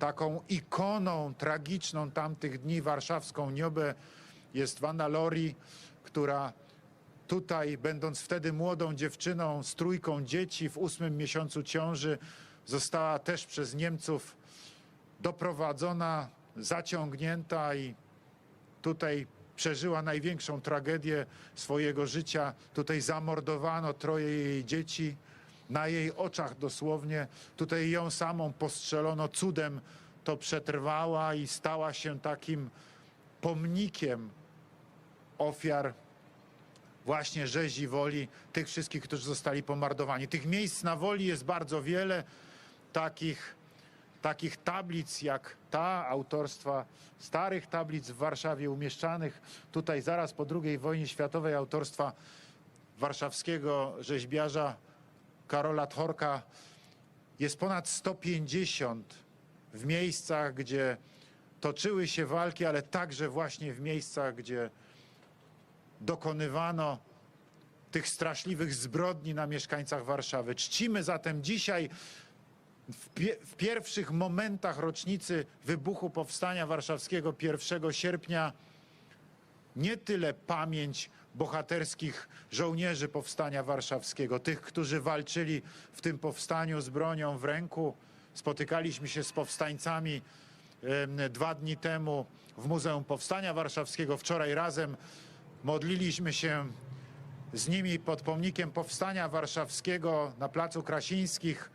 taką ikoną tragiczną tamtych dni, warszawską Niobę, jest Wanna Lori, która tutaj, będąc wtedy młodą dziewczyną z trójką dzieci w ósmym miesiącu ciąży, została też przez Niemców doprowadzona, zaciągnięta i tutaj przeżyła największą tragedię swojego życia. Tutaj zamordowano troje jej dzieci. Na jej oczach dosłownie. Tutaj ją samą postrzelono. Cudem to przetrwała i stała się takim pomnikiem ofiar właśnie rzezi woli tych wszystkich, którzy zostali pomordowani. Tych miejsc na woli jest bardzo wiele, takich, takich tablic jak ta autorstwa, starych tablic w Warszawie umieszczanych tutaj zaraz po II wojnie światowej autorstwa warszawskiego rzeźbiarza Karola Tchorka jest ponad 150 w miejscach, gdzie toczyły się walki, ale także właśnie w miejscach, gdzie dokonywano tych straszliwych zbrodni na mieszkańcach Warszawy. Czcimy zatem dzisiaj w, pie w pierwszych momentach rocznicy wybuchu Powstania Warszawskiego 1 sierpnia nie tyle pamięć bohaterskich żołnierzy Powstania Warszawskiego, tych, którzy walczyli w tym powstaniu z bronią w ręku. Spotykaliśmy się z powstańcami dwa dni temu w Muzeum Powstania Warszawskiego. Wczoraj razem modliliśmy się z nimi pod pomnikiem Powstania Warszawskiego na Placu Krasińskich.